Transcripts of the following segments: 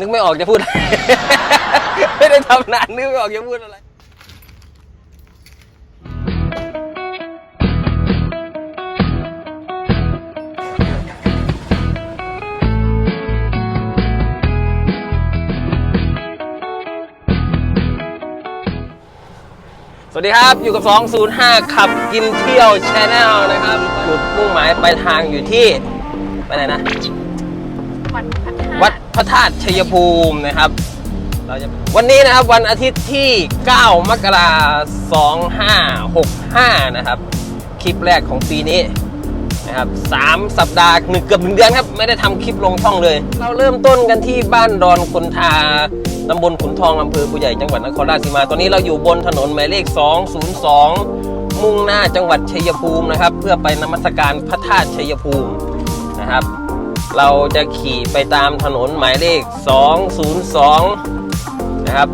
นึกไม่ออกจะพูดอะไร ไม่ได้ทำนานนึกไม่ออกจะพูดอะไร สวัสดีครับ อยู่กับ 205 ขับกินเที่ยวชแนลนะครับ จุดมุ่งหมายปลายทางอยู่ที่ ไปไหนนะวัดพระธาตุ วัดพระธาตุชัยภูมินะครับเราจะวันนี้นะครับวันอาทิตย์ที่ 9 มกราคม 2565 นะครับ คลิปแรกของปีนี้นะครับสามสัปดาห์หนึ่งเกือบหนึ่งเดือนครับ ไม่ได้ทำคลิปลงช่องเลย เราเริ่มต้นกันที่บ้านดอนคนทาตำบลขุนทองอำเภอผู้ใหญ่จังหวัดนครราชสีมา ตอนนี้เราอยู่บนถนนหมายเลข 202 มุ่งหน้าจังหวัดชัยภูมินะครับ เพื่อไปนมัสการพระธาตุชัยภูมินะครับ เราจะขี่ไปตามถนนหมายเลข 202 นะครับ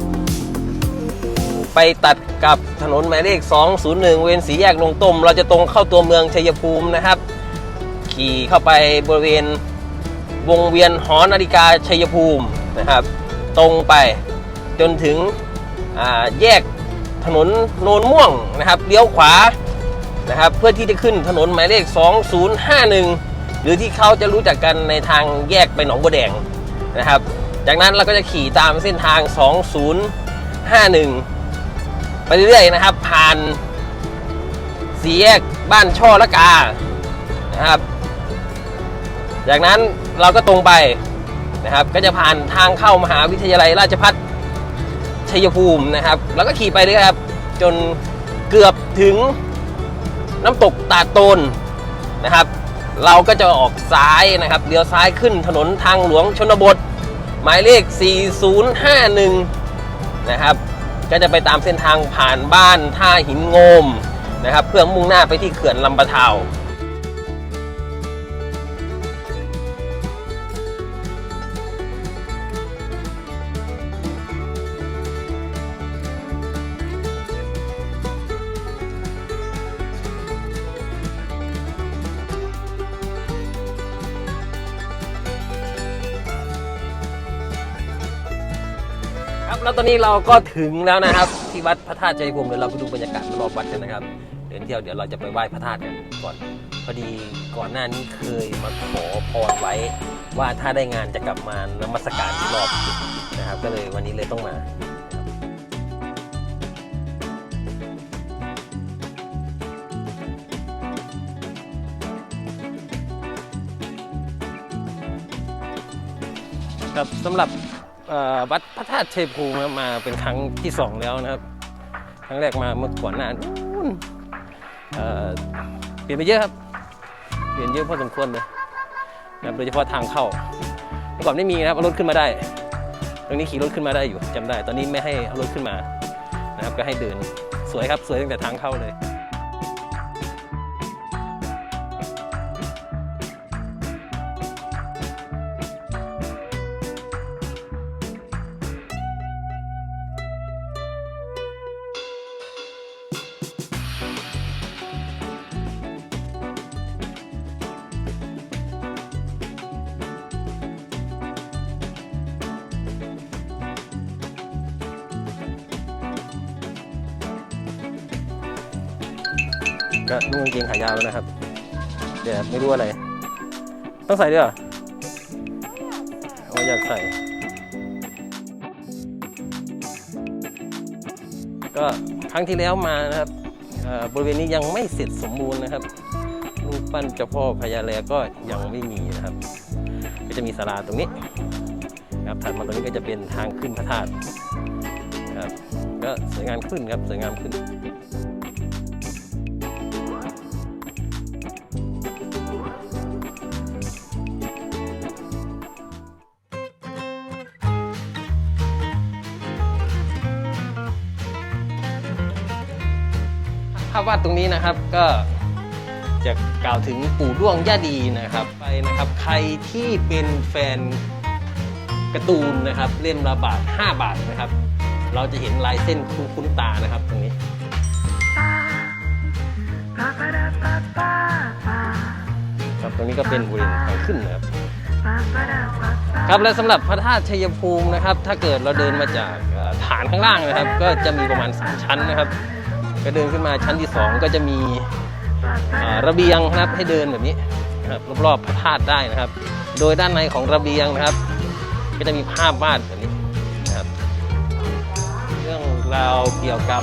ไปตัดกับถนนหมายเลข 201 เวนสีแยกลงต้ม เราจะตรงเข้าตัวเมืองชัยภูมินะครับ ขี่เข้าไปบริเวณวงเวียนหอนาฬิกาชัยภูมินะครับ ตรงไปจนถึงแยกถนนโนนม่วงนะครับเลี้ยวขวานะครับ เพื่อที่จะขึ้นถนนหมายเลข 2051 หรือที่เขาจะรู้จักกันในทางแยกไปหนองบัวแดงนะครับ จากนั้นเราก็จะขี่ตามเส้นทาง 2051 ไปเรื่อยๆนะครับ ผ่านสี่แยกบ้านช่อละกานะครับ จากนั้นเราก็ตรงไปนะครับ ก็จะผ่านทางเข้ามหาวิทยาลัยราชภัฏชัยภูมินะครับ แล้วก็ขี่ไปเรื่อยครับ จนเกือบถึงน้ำตกตาดโตนนะครับ เราก็จะออกซ้ายนะครับเลี้ยวซ้ายขึ้นถนนทางหลวงชนบท หมายเลข 4051 นะครับ ก็จะไปตามเส้นทางผ่านบ้านท่าหินโงมนะครับ เพื่อมุ่งหน้าไปที่เขื่อนลำปะเทา แล้วตอนนี้เราก็ถึงแล้วนะครับ ที่วัดพระธาตุชัยภูมิเดี๋ยวเราไปดูบรรยากาศรอบวัดกันนะครับ เดินเที่ยวเดี๋ยวเราจะไปไหว้พระธาตุกันก่อน พอดีก่อนหน้านี้เคยมาขอพรไว้ ว่าถ้าได้งานจะกลับมานมัสการอีกรอบนะครับ ก็เลยวันนี้เลยต้องมาครับสำหรับ วัดพระธาตุเชยภูมินมาเป็นครั้งที่สองแล้วนะครับ ครั้งแรกมาเมื่อก่อนหน้านู้นเเปลี่ยนไปเยอะครับ เปลี่ยนเยอะพอสมควรเลยนะโดยเฉพาะทางเข้าเมื่อก่อนไม่มีนะครับเอารถขึ้นมาได้ ตรงนี้ขี่รถขึ้นมาได้อยู่จำได้ ตอนนี้ไม่ให้เอารถขึ้นมานะครับก็ให้เดินสวยครับสวยตั้งแต่ทางเข้าเลย ก็นุ่งกางเกงขายาวแล้วนะครับ เดี๋ยวไม่รู้อะไร ต้องใส่ด้วยเหรออยากใส่ ก็ครั้งที่แล้วมานะครับบริเวณนี้ยังไม่เสร็จสมบูรณ์นะครับรูปปั้นเจ้าพ่อพญาแลก็ยังไม่มีนะครับ ก็จะมีศาลาตรงนี้นะครับถัดมาตรงนี้ก็จะเป็นทางขึ้นพระธาตุนะครับก็สวยงามขึ้นครับสวยงามขึ้นาพวาดตรงนี้นะครับก็จะกล่าวถึงปู่ด้วงย่าดีนะครับไปนะครับ ใครที่เป็นแฟนการ์ตูนนะครับ เล่มละบาท 5 บาทนะครับ เราจะเห็นลายเส้นคุ้นๆตานะครับตรงนี้ครับตรงนี้ก็เป็นบริเวณทางขึ้นนะครับ ครับและสำหรับพระธาตุชัยภูมินะครับ ถ้าเกิดเราเดินมาจากฐานข้างล่างนะครับ ก็จะมีประมาณ 3 ชั้นนะครับ ก็เดินขึ้นมาชั้นที่ 2 ก็จะมีระเบียงนะครับให้เดินแบบนี้นะครับรอบๆพระธาตุได้นะครับ โดยด้านในของระเบียงนะครับ ก็จะมีภาพวาดแบบนี้นะครับ เรื่องราวเกี่ยวกับ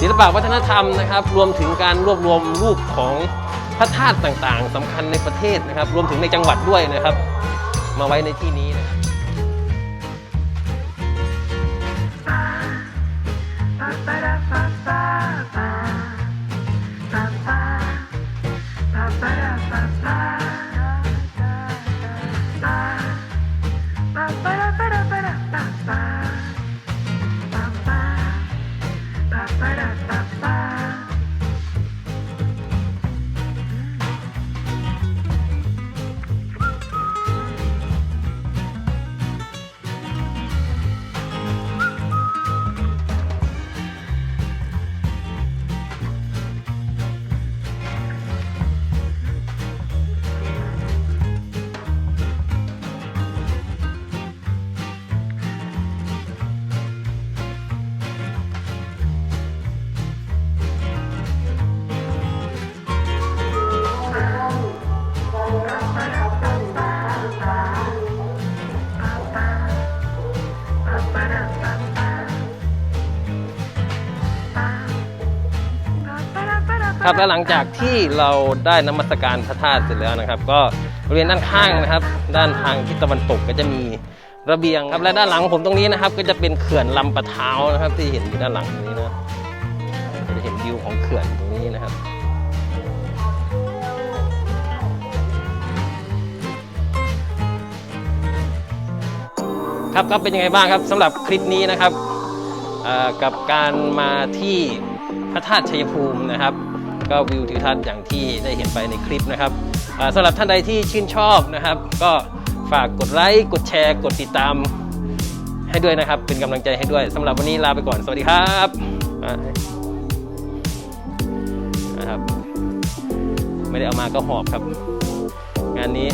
ศิลปะวัฒนธรรมนะครับ รวมถึงการรวบรวมรูปของพระธาตุต่างๆสำคัญในประเทศนะครับ รวมถึงในจังหวัดด้วยนะครับ มาไว้ในที่นี้นะครับ ครับและหลังจากที่เราได้นมัสการพระธาตุเสร็จแล้วนะครับ ก็บริเวณด้านข้างนะครับ ด้านทางทิศตะวันตกก็จะมีระเบียงครับและด้านหลังผมตรงนี้นะครับ ก็จะเป็นเขื่อนลำปะเท้านะครับ ที่เห็นอยู่ด้านหลังตรงนี้นะจะเห็นวิวของเขื่อนตรงนี้นะครับครับก็เป็นยังไงบ้างครับสำหรับคลิปนี้นะครับกับการมาที่พระธาตุชัยภูมินะครับ ก็วิวทิวทัศน์อย่างที่ได้เห็นไปในคลิปนะครับสำหรับท่านใดที่ชื่นชอบนะครับ ก็ฝากกดไลค์กดแชร์กดติดตามให้ด้วยนะครับ เป็นกำลังใจให้ด้วยสำหรับวันนี้ลาไปก่อนสวัสดีครับนะครับ ไม่ได้เอามาก็หอบครับ งานนี้